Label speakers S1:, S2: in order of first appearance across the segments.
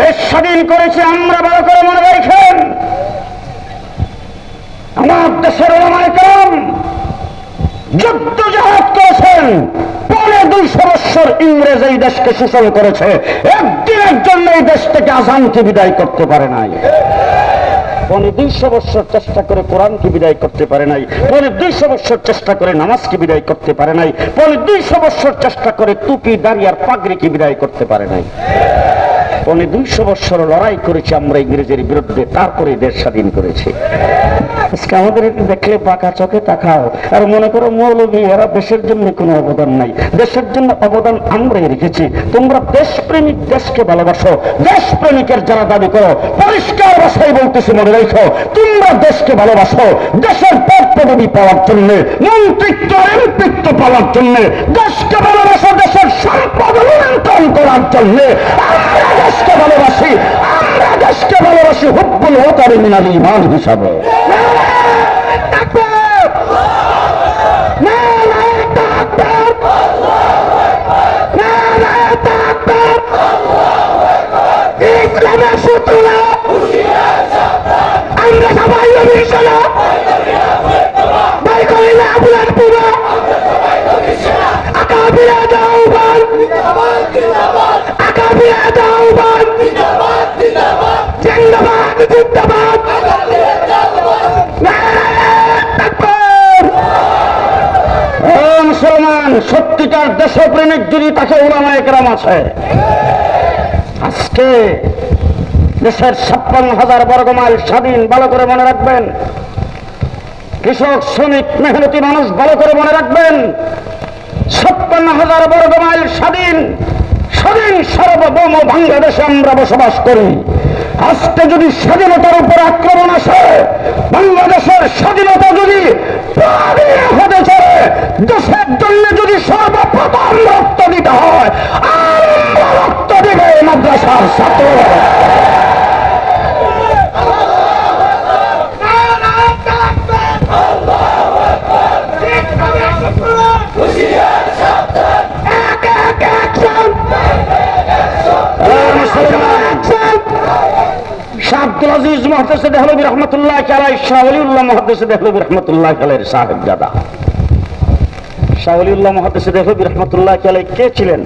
S1: দেশ স্বাধীন করেছে, আমরা ভালো করে মনে রাখেন। আমার দেশের ওলামায়ে কেরাম যুদ্ধ জাহাজ করেছেন পরে দুইশো বৎসর ইংরেজ এই দেশকে শোষণ করেছে। একদিনের জন্য এই দেশ থেকে আজানকে বিদায় করতে পারে নাই। পনে দুইশো বৎসর চেষ্টা করে কোরআনকে বিদায় করতে পারে নাই। পনে দুইশো বৎসর চেষ্টা করে নামাজকে বিদায় করতে পারে নাই। পনে দুইশো বৎসর চেষ্টা করে টুপি দাঁড়িয়ে আর পাগড়িকে বিদায় করতে পারে নাই। পনে দুইশো বৎসর লড়াই করেছি আমরা ইংরেজের বিরুদ্ধে তারপরে দেশ স্বাধীন করেছি। আজকে আমাদের একটু দেখলে পাকা চোখে তাকাও। আর মনে করো মৌলবী এরা দেশের জন্য কোনো অবদান নাই। দেশের জন্য অবদান আমরাই রেখেছি। তোমরা দেশপ্রেমিক দেশকে ভালোবাসো। দেশপ্রেমিকের যারা দাবি করো, পরিষ্কার ভাষায় বলতেছি মনে রেখো, তোমরা দেশকে ভালোবাসো। দেশের পদ পদবি পাওয়ার জন্য, মন্ত্রিত্ব, এমপিত্ব পাওয়ার জন্য, দেশকে ভালোবাসো, দেশের সম্পদ লুণ্ঠন করার জন্য। আমরা দেশকে ভালোবাসি, আমরা দেশকে ভালোবাসি হুব্বুল হতারি মিনাল ইমান হিসাবে। সত্যিকার দেশপ্রেমিক যদি তাকে উলামায়ে কেরাম আছে, আজকে দেশের ছাপ্পান্ন হাজার বর্গ মাইল স্বাধীন, ভালো করে মনে রাখবেন। কৃষক, শ্রমিক, মেহনতি মানুষ, ভালো করে মনে রাখবেন। ছাপ্পান্ন হাজার বর্গ মাইল স্বাধীন স্বাধীন সার্বভৌম বাংলাদেশে আমরা বসবাস করি। আজকে যদি স্বাধীনতার উপর আক্রমণ আসে, বাংলাদেশের স্বাধীনতা যদি হতে চলে, দেশের জন্য যদি সর্বপ্রথম রক্ত দিতে হয় আর রক্ত দিবে মাদ্রাসার ছাত্র দেহলবী রহমতুল্লাহ আলাই শাহ অলিউল্লাহ মহাদেশে দেহলবী রহমতুল্লাহ আলের সাহেব দাদা শাহ অলিউল্লাহ মহাদেশে দেহলবী রহমতুল্লাহ কে ছিলেন?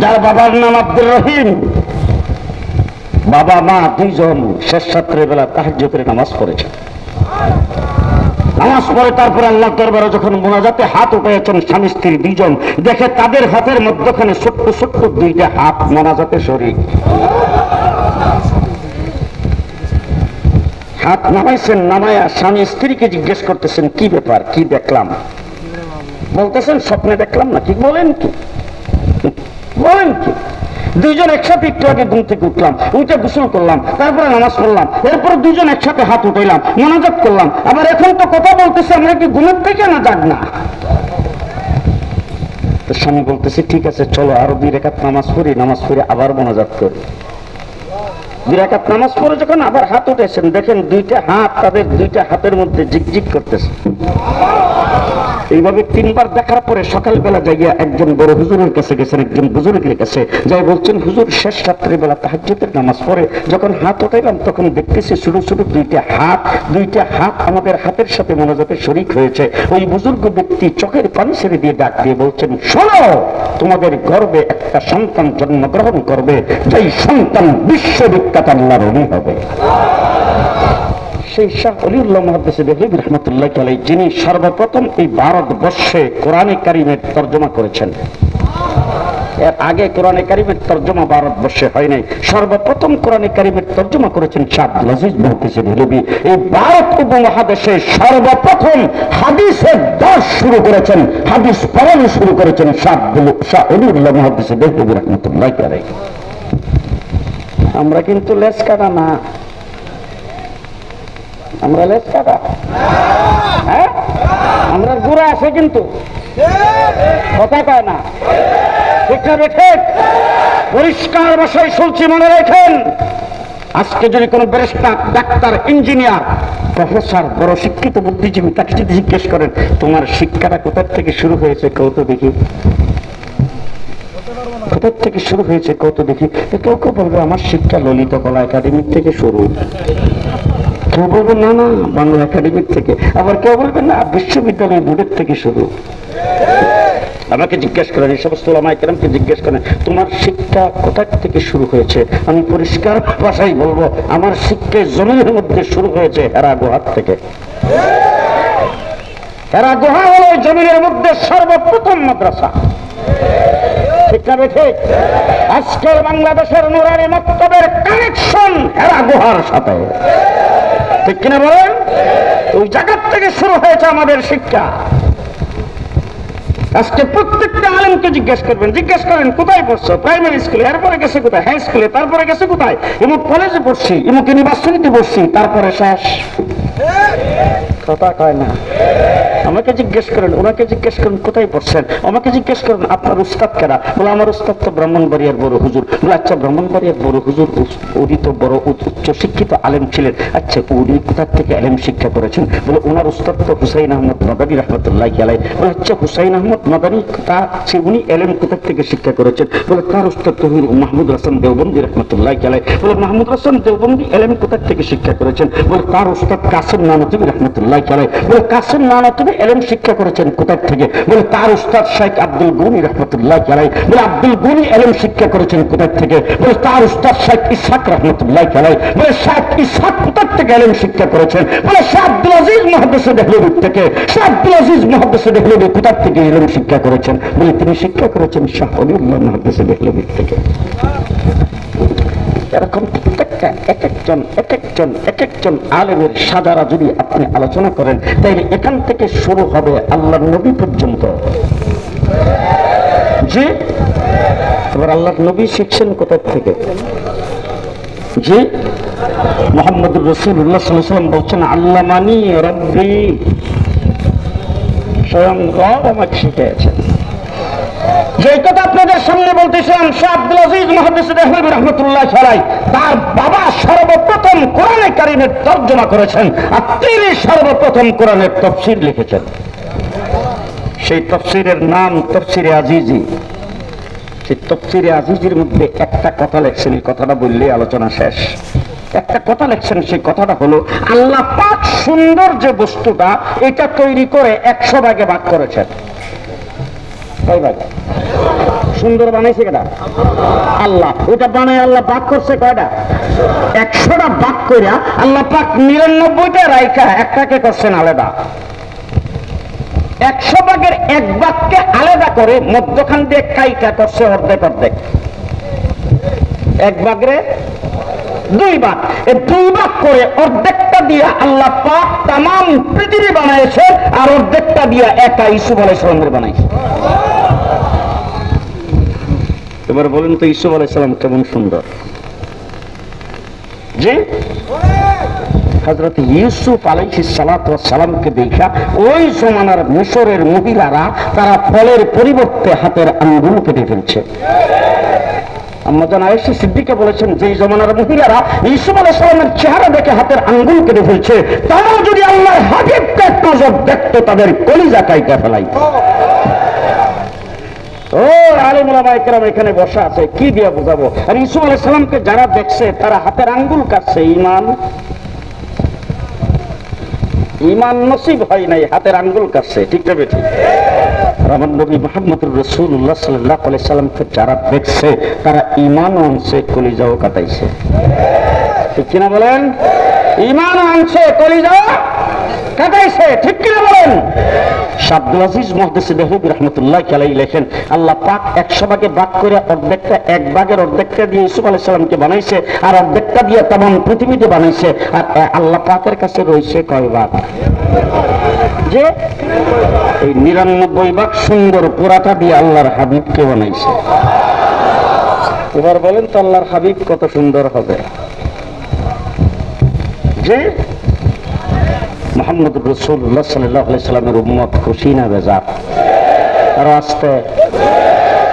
S1: যার বাবার নাম আব্দুর রহিম। বাবা, মা দুইজন শেষ বেলা তাহাজ্জুদের নামাজ পড়েছেন। নামাজ পড়ে তারপরে আল্লাহ দরবারে যখন মোনাজাতে হাত উঠেছেন স্বামী স্ত্রী দুইজন, দেখে তাদের হাতের মধ্যখানে ছোট্ট ছোট্ট দুইটা হাত মোনাজাতে শরীর হাত নামাইছেন, নামায়া স্বামী স্ত্রীকে জিজ্ঞেস করতেছেন, কি ব্যাপার? কি দেখলাম? বলতেছেন, স্বপ্নে দেখলাম না। কি বলেন কি? বলেন কি? দুইজন একসাথে একটু আগে ঘুম থেকে উঠলাম, উঠে গোসল করলাম, তারপরে নামাজ পড়লাম, এরপরে দুজন একসাথে হাত উঠাইলাম মনোযোগ করলাম। আবার এখন তো কথা বলতেছে, আমরা কি ঘুমের থেকে না যাক না? স্বামী বলতেছে, ঠিক আছে, চলো আরও দুই রেখাত নামাজ পড়ি, নামাজ পড়ে আবার মনোযোগ করি। দুই রাকাত নামাজ পড়ে যখন আবার হাত উঠেছেন, দেখেন দুইটা হাত তাদের দুইটা হাতের মধ্যে জিগজিগ করতেছে। এইভাবে তিনবার দেখার পরে সকালবেলা যাইয়া একজন বড় হুজুরের কাছে গেছেন, একজন বুজুর্গের কাছে। যাই বলছেন, হুজুর, শেষ রাত্রিবেলা তাহাজ্জুদের নামাজ পড়ে, যখন হাত উঠাইলাম, তখন দেখতেছি শুরু শুরু দুইটা হাত দুইটা হাত আমাদের হাতের সাথে মনোযোগে শরিক হয়েছে। ওই বুজুর্গ ব্যক্তি চোখের পানি ছেড়ে দিয়ে ডাক দিয়ে বলছেন, শোনো, তোমাদের গর্বে একটা সন্তান জন্মগ্রহণ করবে, যেই সন্তান বিশ্ববিখ্যাত আল্লাহর হবে। সেই শাহ অলিউল্লাহ মহাদ্দেশে দেহিব রহমতুল্লাহ আলাই যিনি সর্বপ্রথম এই ভারতবর্ষে কোরআনে কারিমের তর্জমা করেছেন। এর আগে কোরআনে কারিমের তর্জমা ভারতবর্ষে হয় নাই। সর্বপ্রথম কোরআনে কারিমের তর্জমা করেছেন শাহ আজিজ মহাদ্দেশে দেহলবি এই ভারত উপমহাদেশে সর্বপ্রথম হাদিসের দাস শুরু করেছেন, হাদিস পড়ানো শুরু করেছেন শাহ শাহ অলিউল্লাহ মহাদ্দেশে দেহলবি রহমতুল্লাহ আলাই আমরা কিন্তু লেস কাটা না। আমরা লেস কাটা। হ্যাঁ? আমরা গুড়া আছে কিন্তু। কথা কয় না। ঠিক না পরিষ্কার ভাষায় শুনছি, মনে রাখেন। আজকে যদি কোনো ব্যারিস্টার, ডাক্তার, ইঞ্জিনিয়ার, প্রফেসর, বড় শিক্ষিত বুদ্ধিজীবী তাকে যদি জিজ্ঞেস করেন, তোমার শিক্ষাটা কোথার থেকে শুরু হয়েছে কৌত দেখি কোথার থেকে শুরু হয়েছে কত দেখি তো কেউ কেউ বলবে, আমার শিক্ষা ললিত কলা একাডেমির থেকে শুরু। কেউ বলবে, না না, বাংলা একাডেমির থেকে। আবার কেউ বলবে, না বিশ্ববিদ্যালয় বোর্ডের থেকে শুরু। আমাকে জিজ্ঞেস করেন, এই সমস্ত কেরামকে জিজ্ঞেস করেন, তোমার শিক্ষা কোথা থেকে শুরু হয়েছে? আমি পরিষ্কার ভাষাই বলব, আমার শিক্ষা জমির মধ্যে শুরু হয়েছে হেরা গুহার থেকে। হেরা গুহা হলো জমিনের মধ্যে সর্বপ্রথম মাদ্রাসা। বেঠে? আজকের বাংলাদেশের নুরানি মক্তবের কানেকশন হেরা গুহার সাথে। ঠিক কিনা বলেন? ওই জায়গার থেকে শুরু হয়েছে আমাদের শিক্ষা। আজকে প্রত্যেকটা আলেমকে জিজ্ঞেস করবেন জিজ্ঞেস করেন কোথায় পড়ছো? প্রাইমারি স্কুলে এরপরে গেছে কোথায়? হাই স্কুলে তারপরে গেছে কোথায়? ইমুক কলেজে পড়ছি ইমুক ইউনিভার্সিটিতে পড়ছি তারপরে শেষ। কথা কয় না। আমাকে জিজ্ঞেস করেন, ওনাকে জিজ্ঞেস করেন, কোথায় পড়ছেন? আমাকে জিজ্ঞেস করেন, আপনার উস্তাদ কেনা বলে, আমার উস্তাদ তো ব্রাহ্মণবাড়িয়ার বড় হুজুর। বলে আচ্ছা ব্রাহ্মণবাড়িয়ার বড় হুজুর উনি তো বড় উচ্চ- শিক্ষিত আলেম ছিলেন। আচ্ছা উনি কোথার থেকে আলেম শিক্ষা করেছেন? বলে, ওনার উস্তাদ তো হুসাইন আহমদ মাদানী রহমতুল্লাহ আলাই বলে আচ্ছা হুসাইন আহমদ মাদানী তা সে উনি এলেম কোথার থেকে শিক্ষা করেছেন? বলে তার উস্তাদ তো মাহমুদ হাসান দেওবন্দি রহমতুল্লাহ আলাই বলে, মাহমুদ হাসান দেওবন্দি এলেম কোথার থেকে শিক্ষা করেছেন? বলে তার উস্তাদ কাসিম নানতবি রহমতুল্লাহ আলাই বলে, কাসিম নানতবি এলেম শিক্ষা করেছেন কোথার থেকে? বলে তার উস্তাদ শেখ আব্দুল গুনি রহমতুল্লাহ আলাই বলে আব্দুল গুনি এলেম শিক্ষা করেছেন কোথার থেকে? বলে তার উস্তাদ শেখ ইসাক রহমতুল্লাহ আলাই বলে শেখ ইসাক কোথার থেকে এলেম শিক্ষা করেছেন? বলে শেখ আব্দুল আজিজ মহাদেশে দেহলবি থেকে। শেখ আব্দুল আজিজ মহাদেশে দেহলবি কোথার থেকে এলেম শিক্ষা করেছেন? বলে তিনি শিক্ষা করেছেন শাহ অলিউল্লাহ মহাদেশে দেহলবি থেকে। এরকম প্রত্যেকটা এক একজন এক একজন এক একজন আলেমের সাজারা যদি আপনি আলোচনা করেন তাইলে এখান থেকে শুরু হবে আল্লাহ নবী পর্যন্ত। জি? এবার আল্লাহ নবী শিখছেন কোথা থেকে? জি? মোহাম্মদ রসুল্লাহ সাল্লাম বলছেন, আল্লাহ মানি রব্বি। স্বয়ং রব আমাকে শিখিয়েছেন। যে কথা আপনাদের সামনে বলতেছিলাম শাহ আব্দুল আজিজ মহাদিস রহমতুল্লাহ ছাড়াই তার বাবা সর্বপ্রথম কোরআনে কারিমের তর্জমা করেছেন আর তিনি সর্বপ্রথম কোরআনের তফসির লিখেছেন। সেই তফসিরের নাম তফসিরে আজিজি। সেই তফসিরে আজিজির মধ্যে একটা কথা লেখছেন, এই কথাটা বললেই আলোচনা শেষ। একটা কথা লেখছেন, সেই কথাটা হলো, আল্লাহ পাক সুন্দর যে বস্তুটা, এটা তৈরি করে একশো ভাগে ভাগ করেছেন। কয় ভাগে সুন্দর বানাইছে কেটা আল্লাহ ওটা বানায় আল্লাহ বাক করছে কয়টা একশোটা বাক কইরা আল্লাহ পাক নিরানব্বইটা রাইখা একটাকে করছেন আলাদা। একশো ভাগের এক ভাগকে আলাদা করে মধ্যখান দিয়ে কাইটা করছে অর্ধেক অর্ধেক। এক ভাগরে দুই ভাগ এই দুই ভাগ করে অর্ধেকটা দিয়ে আল্লাহ পাক তাম পৃথিবী বানাইছে আর অর্ধেকটা দিয়ে একা ইসুফ আলাইসালামের বানাইছে। এবার বলেন তো ইসুফ আলাইসালাম কেমন সুন্দর। জি? হজরত ইউসুফ সালামকে দেখা, ওই মিশরের মহিলারা তারা ফলের পরিবর্তে হাতের আঙ্গুল কেটে ফেলছে। সিদ্দিকে বলেছেন যে জমানার মহিলারা ইসুফ সালামের চেহারা দেখে হাতের আঙ্গুল কেটে ফেলছে, তারাও যদি আল্লাহর হাবিবকে এক নজর দেখতো, তাদের কলিজা কাইটা ফেলাই ও আলিমুলামা একরাম এখানে বসা আছে, কি দিয়ে বোঝাবো? আর ইসুফ আলাইহিস সালামকে যারা দেখছে, তারা হাতের আঙ্গুল কাটছে ইমান ইমান নসিব হয় নাই, হাতের আঙ্গুল কাটছে, ঠিক না ঠিক আমার নবী মোহাম্মদ রসুল্লাহ সাল্লাহ সাল্লামকে যারা দেখছে, তারা ইমানও আনছে, কলিজাও কাটাইছে। ঠিক কিনা বলেন? ইমানও আনছে, কলিজাও কাটাইছে, ঠিক কিনা বলেন? শাব্দুল আজিজ মহদেসে দেহবি রহমতুল্লাহ আলাই লেখেন, আল্লাহ পাক একশো ভাগে ভাগ করে অর্ধেকটা, এক ভাগের অর্ধেকটা দিয়ে ইসুফ আলাইহিস সালামকে বানাইছে আর অর্ধেকটা দিয়ে তাম পৃথিবীতে বানাইছে। আর আল্লাহ পাকের কাছে রয়েছে কয় ভাগ? যে এই নিরানব্বই ভাগ সুন্দর পুরাটা দিয়ে আল্লাহর হাবিবকে বানাইছে। এবার বলেন তো আল্লাহর হাবিব কত সুন্দর হবে। যে মোহাম্মদ রসুল্লাহ সাল্লাহ সাল্লামের উম্মত খুশি না বেজার? আরও আসতে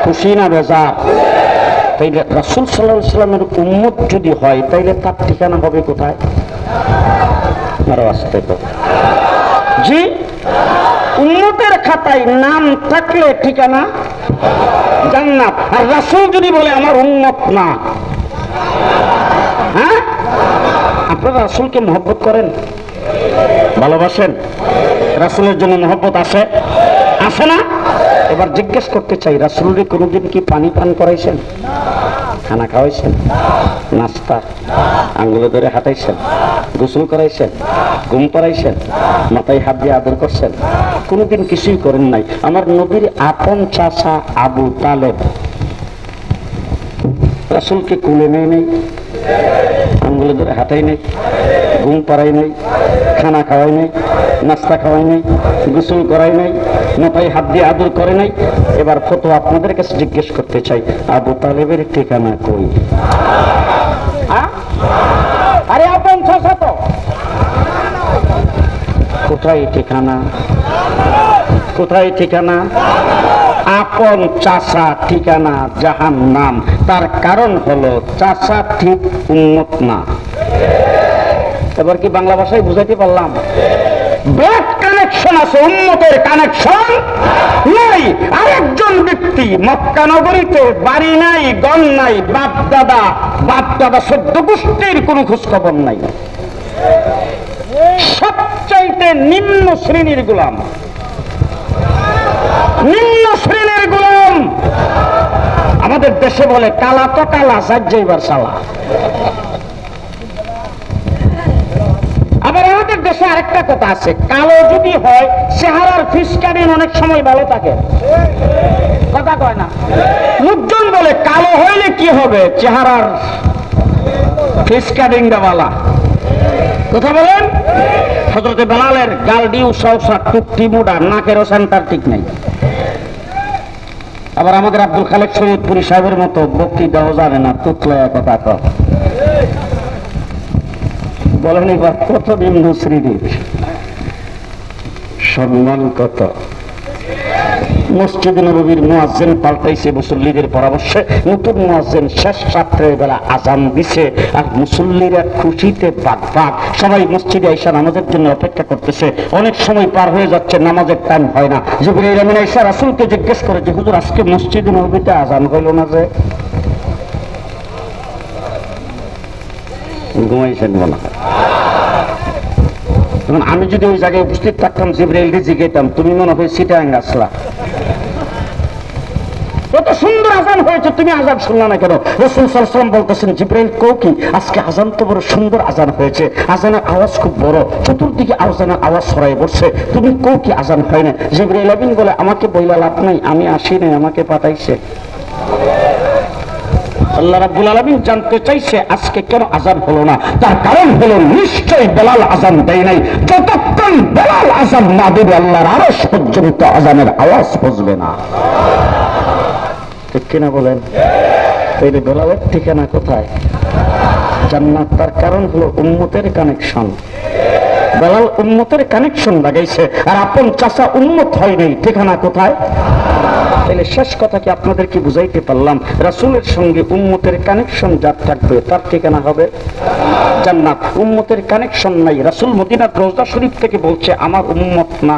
S1: খুশি না বেজার? তাইলে রাসুল সাল্লাহ সাল্লামের উম্মত যদি হয়, তাইলে তার ঠিকানা হবে কোথায়? আরও আসতে জি? উন্নতের খাতায় নাম থাকলে ঠিকানা জান্নাত। আর রাসূল যদি বলে, আমার উন্নত না। হ্যাঁ? আপনারা রাসুলকে মহব্বত করেন? ভালোবাসেন? রাসুলের জন্য মহব্বত আসে আসে না? এবার জিজ্ঞেস করতে চাই রাসূলকে কোনোদিন কি পানি পান করাইছেন? খানা খাওয়াইছেন? নাস্তা? আঙ্গুলে ধরে হাঁটাইছেন? গোসল করাইছেন? ঘুম পাড়াইছেন? মাথায় হাত দিয়ে আদর করছেন? কোনোদিন কিছুই করেন নাই। আমার নবীর আপন চাষা আবু তালেব। রাসুলকে কুলে নেই নেই। আঙ্গুলে ধরে হাঁটাই নেই ঘুম পাড়াই নেই খানা খাওয়াই নেই নাস্তা খাওয়াই নেই গোসল করাই নাই মাথায় হাত দিয়ে আদর করে নাই। এবার ফটো আপনাদের কাছে জিজ্ঞেস করতে চাই আবু তালেবের ঠিকানা কই? আরে আপন কোথায় ঠিকানা? কোথায় ঠিকানা? আপন চাষা ঠিকানা জাহান নাম তার কারণ হলো চাষা ঠিক উন্নত না। এবার কি বাংলা ভাষায় বুঝাইতে পারলাম? ব্যাড কানেকশন আছে উন্নতের কানেকশন নাই। আরেকজন ব্যক্তি মক্কা নগরীতে বাড়ি নাই, গণ নাই, বাপ দাদা বাপ দাদা সদ্য গোষ্ঠীর কোনো খোঁজ খবর নাই। সবচাইতে নিম্ন শ্রেণির গোলাম। নিম্ন শ্রেণির গোলাম। আমাদের দেশে বলে, কালা তো কালা সাজ্জাইবার সালা। আবার আমাদের দেশে আরেকটা কথা আছে, কালো যদি হয়, চেহারার ফিসকারিন অনেক সময় ভালো থাকে। কথা কয় না? লোকজন বলে, কালো হইলে কি হবে? চেহারার ফিসকারিংটা বালা। কথা বলেন? হজরতে বেলালের গালডিউ সৌসা টুকটি মুডা নাকেরও সেন্টার ঠিক নেই। আবার আমাদের আব্দুল খালেক সৈয়দপুরি সাহেবের মতো ভক্তি দেওয়া যাবে না, তুতলায় কথা কর বলেন এবার কত নিম্ন শ্রীদেব? সম্মান কত? মসজিদ নবীর মুয়াজ্জেন পাল্টাইছে মুসল্লিদের পরামর্শে। নতুন মুয়াজ্জেন শেষ রাত্রের বেলা আজান দিছে আর মুসল্লিরা খুশিতে বাগ বাগ সবাই মসজিদে আইসা নামাজের জন্য অপেক্ষা করতেছে। অনেক সময় পার হয়ে যাচ্ছে, নামাজের টাইম হয় না। জিবরাইল আমিন আইসা রাসূলকে জিজ্ঞেস করে যে, হুজুর, আজকে মসজিদে নবীতে আজান হইল না যে? ঘুমাইছেন হয়। আমি যদি ওই জায়গায় উপস্থিত থাকতাম জিব্রাইলকে জিজ্ঞাইতাম তুমি মনে হয় সিটাং আসলা কত সুন্দর আজান হয়েছে, তুমি আজান শুনলা না কেন? রসুল সাল্লাম বলতেছেন, জিব্রাইল কৌ কি, আজকে আজান তো বড় সুন্দর আজান হয়েছে, আজানের আওয়াজ খুব বড়, চতুর্দিকে আজানের আওয়াজ ছড়াই পড়ছে তুমি কৌ কি আজান হয় না? জিব্রাইল আবিন বলে, আমাকে বইলা লাভ নাই, আমি আসি নাই, আমাকে পাঠাইছে। আল্লাহ রাব্বুল আলামিন জানতে চাইছে, আজকে কেন আজান হলো না? তার কারণ হলো নিশ্চয় বেলাল আজান দেয় নাই। যতক্ষণ বেলাল আজান না দেবে, আল্লাহর আরশ পর্যন্ত আজানের আওয়াজ বুঝবে না। ঠিক কিনা বলেন? তাইলে বেলালের ঠিকানা কোথায়? জান্নাত তার কারণ হলো উম্মতের কানেকশন বেলাল উম্মতের কানেকশন লাগাইছে, আর আপন চাষা উন্মত হয় নাই, ঠিকানা কোথায়? তাহলে শেষ কথা কি আপনাদেরকে বুঝাইতে পারলাম? রাসূলের সঙ্গে উম্মতের কানেকশন যার থাকবে, তার ঠিকানা হবে? জান্নাত, উম্মতের কানেকশন নাই। রাসূল মদিনার রোজা শরীফ থেকে বলছে, আমার উম্মত না।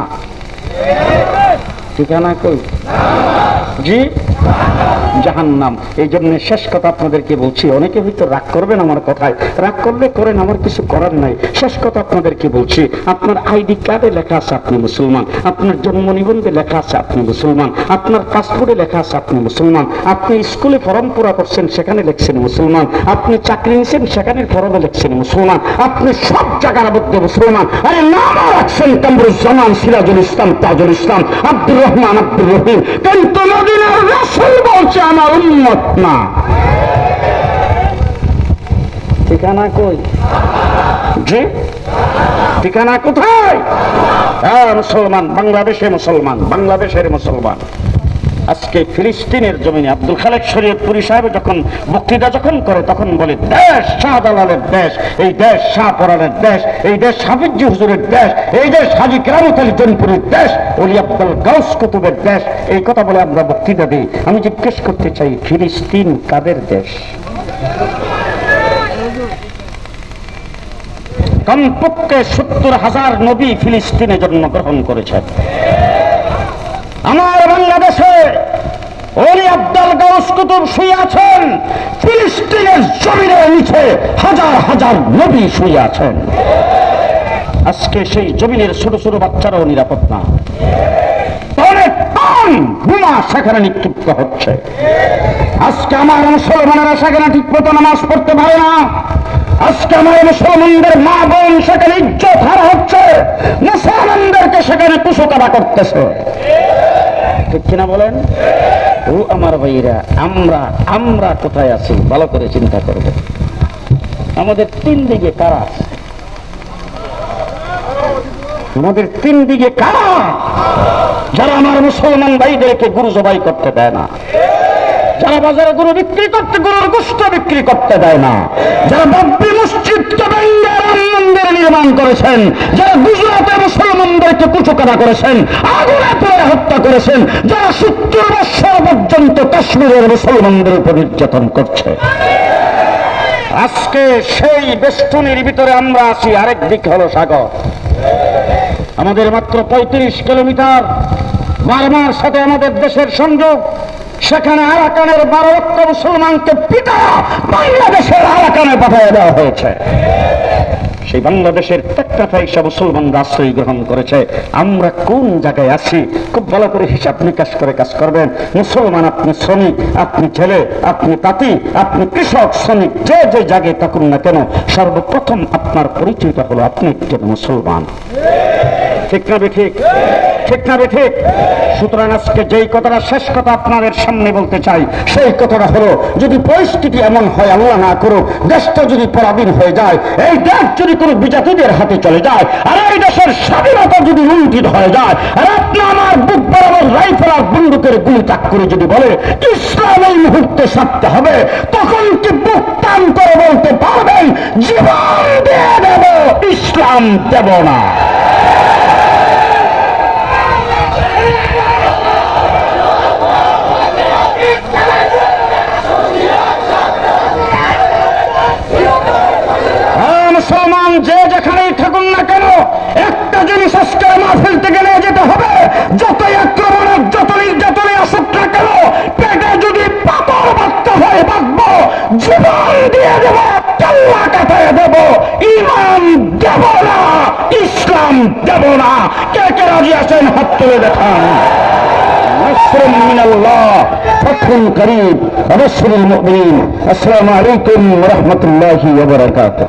S1: ঠিকানা কই? জি? Thank you. জাহান্নাম। এই জন্য শেষ কথা আপনাদেরকে বলছি, অনেকে হয়তো রাগ করবেন আমার কথায়। রাগ করলে করেন, আমার কিছু করার নাই। শেষ কথা আপনাদেরকে বলছি, আপনার আইডি কার্ডে লেখা আছে আপনি মুসলমান। আপনার জন্ম নিবন্ধে লেখা আছে আপনি মুসলমান। আপনার পাসপোর্টে লেখা আছে আপনি মুসলমান। আপনি স্কুলে ফর্ম পুরা করছেন, সেখানে লিখছেন মুসলমান। আপনি চাকরি নিয়েছেন সেখানে ফর্মে লিখছেন মুসলমান। আপনি সব জায়গার মধ্যে মুসলমান। আরে নাম রাখছেন কামরুজ্জামান, সিরাজুল ইসলাম, তাজুল ইসলাম, আব্দুর রহমান, আব্দুর রহিম। কিন্তু মদিনার রাসূল বলছে আমার উন্মত না। ঠিকানা কই? জি? ঠিকানা কোথায়? হ্যাঁ মুসলমান বাংলাদেশে মুসলমান বাংলাদেশের মুসলমান। আজকে ফিলিস্তিনের জমিনে আব্দুল খালেক শরীয়তপুরি সাহেব যখন বক্তৃতা যখন করে, তখন বলে, দেশ শাহ দালালের দেশ, এই দেশ শাহপরানের দেশ, এই দেশ হাফিজি হুজুরের দেশ, এই দেশ হাজি কেরামত আলী জনপুরের দেশ অলি আব্দুল গাউস কুতুবের দেশ। এই কথা বলে আমরা বক্তৃতা দিই। আমি জিজ্ঞেস করতে চাই, ফিলিস্তিন কাদের দেশ? কমপক্ষে সত্তর হাজার নবী ফিলিস্তিনে জন্মগ্রহণ করেছেন। আমার বাংলাদেশে অলি আব্দাল গাউস কুতুব শুয়ে আছেন, ফিলিস্তিনের জমিনের নিচে হাজার হাজার নবী শুয়ে আছেন। আজকে সেই জমিনের ছোট ছোট বাচ্চারাও নিরাপদ না। অনেক বোমা সেখানে নিক্ষিপ্ত হচ্ছে? আজকে আমার মুসলমানেরা সেখানে ঠিক মতো নামাজ পড়তে পারে না। আজকে আমার মুসলমানদের মা বোন সেখানে ইজ্জত হারা হচ্ছে। মুসলমানদেরকে সেখানে কুশোকারা করতেছে। ঠিক কিনা বলেন? ও আমার ভাইরা আমরা আমরা কোথায় আছি? ভালো করে চিন্তা করব। আমাদের তিন দিকে কারা আছে? আমাদের তিন দিকে কারা? যারা আমার মুসলমান ভাইদেরকে গুরু জবাই করতে দেয় না। যারা বাজারে গরু বিক্রি করতে, গরুর গোষ্ঠ বিক্রি করতে দেয় না, যারা বাব্বি মসজিদকে ভেঙে মন্দির নির্মাণ করেছেন, যারা গুজরাটে মুসলমানদেরকে কুচকানা করেছেন, আগুনে পড়ে হত্যা করেছেন, যারা সত্তর বৎসর পর্যন্ত কাশ্মীরের মুসলমানদের উপর নির্যাতন করছে। আজকে সেই বেষ্টনীর ভিতরে আমরা আছি, আরেক দিক হলো সাগর। আমাদের মাত্র পঁয়ত্রিশ কিলোমিটার, বার্মার সাথে আমাদের দেশের সংযোগ। সেখানে আরাকানের বারো লক্ষ মুসলমানকে পিতা বাংলাদেশের আরাকানে পাঠিয়ে দেওয়া হয়েছে। সেই বাংলাদেশের একটা সব মুসলমানরা আশ্রয় গ্রহণ করেছে। আমরা কোন জায়গায় আছি, খুব ভালো করে হিসাব নিকাশ করে কাজ করবেন। মুসলমান, আপনি শ্রমিক, আপনি ছেলে, আপনি তাঁতি আপনি কৃষক, শ্রমিক, যে যে জায়গায় থাকুন না কেন, সর্বপ্রথম আপনার পরিচয়টা হলো আপনি একজন মুসলমান। ঠিক না ঠিক? ঠিক না ঠিক? সুতরাং আজকে যেই কথাটা, শেষ কথা আপনাদের সামনে বলতে চাই, সেই কথাটা হলো, যদি পরিস্থিতি এমন হয়, আল্লাহ না করো দেশটা যদি পরাধীন হয়ে যায়, এই দেশ যদি কোনো বিজাতিদের হাতে চলে যায়, আর এই দেশের স্বাধীনতা যদি লুণ্ঠিত হয়ে যায় আর আপনি আমার বুক বরাবর রাইফেল আর বন্দুকের গুলি তাক করে যদি বলে, ইসলাম এই মুহূর্তে সারতে হবে, তখন কি বুক টান করে বলতে পারবেন? জীবন দিয়ে দেব, ইসলাম দেব না। দেব পাল্লা কাটায় দেব ইমান দেব না ইসলাম দেব না কে কে রাজি আছেন হাত তুলে দেখান نصر من الله فتح قريب وبشر المؤمنين السلام عليكم ورحمة الله وبركاته